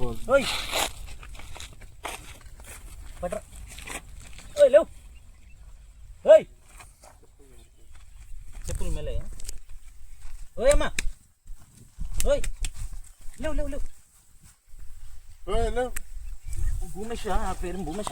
ఓయ్. పట్రా. ఓయ్ లేవు. ఓయ్. చెప్పులు మెల్ల ఓయ్ అమ్మా. ఓయ్. లేవు లేవు లేవు. భూమేష్ ఆ పేరు భూమేష్.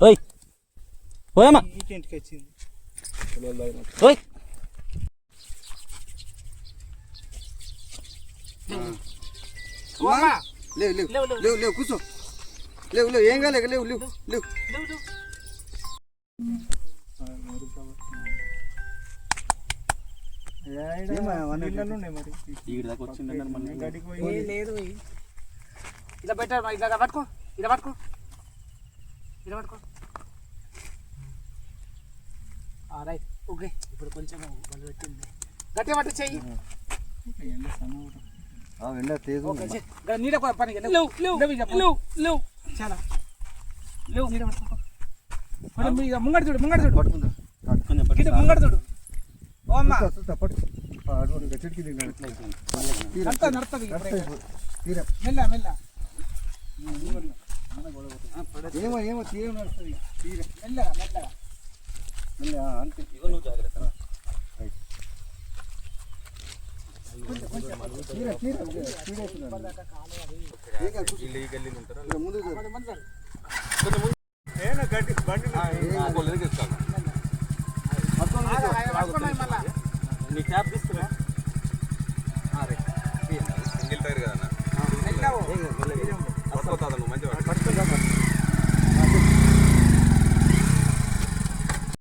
ఓయ్! వచ్చింది ఓయ్! లేవు లేవు లేవు, లేవు. కూర్చో. లేవు లేవు ఏం కాలేక లేవు లేవు లేవు. లేవు లేవు ఏమో, అవన్నీ నీళ్ళలో ఉన్నాయి మరి? ఈడ దాకా వచ్చిందన్నారు మళ్ళీ. గడికి పోయి లేదు ఇలా పెట్టారు ఇలా పట్టుకో ఇలా పట్టుకో. ఇలా పట్టుకో. ఆ, రైట్ ఓకే. ఇప్పుడు కొంచెం వాళ్ళు పెట్టింది. గట్టిగా పట్టు చెయ్యి. ఎండ తేజు నీడ పని లేవు లేవు. లేవు లేవు చాలా. లేవు. నీడ పట్టుకో. మీ- ముంగడు చూడు ముంగడు చూడు. పట్టుకుందా? కొంచెం గిట్ట ముంగడు చూడు. ఓ అమ్మ. పట్టు. తీరా, నడుతుంది. మెల్ల మెల్ల. ఏమో ఏమో తీరే నడుస్తుంది. తీరా మెల్లగా మెల్లగా. మెల్ల, ఆ, అంతే నువ్వు జాగ్రత్త నీ క్యాప్ తీసుకురా. మెల్లగా ఏం కాదు, 好大的龙门吊啊！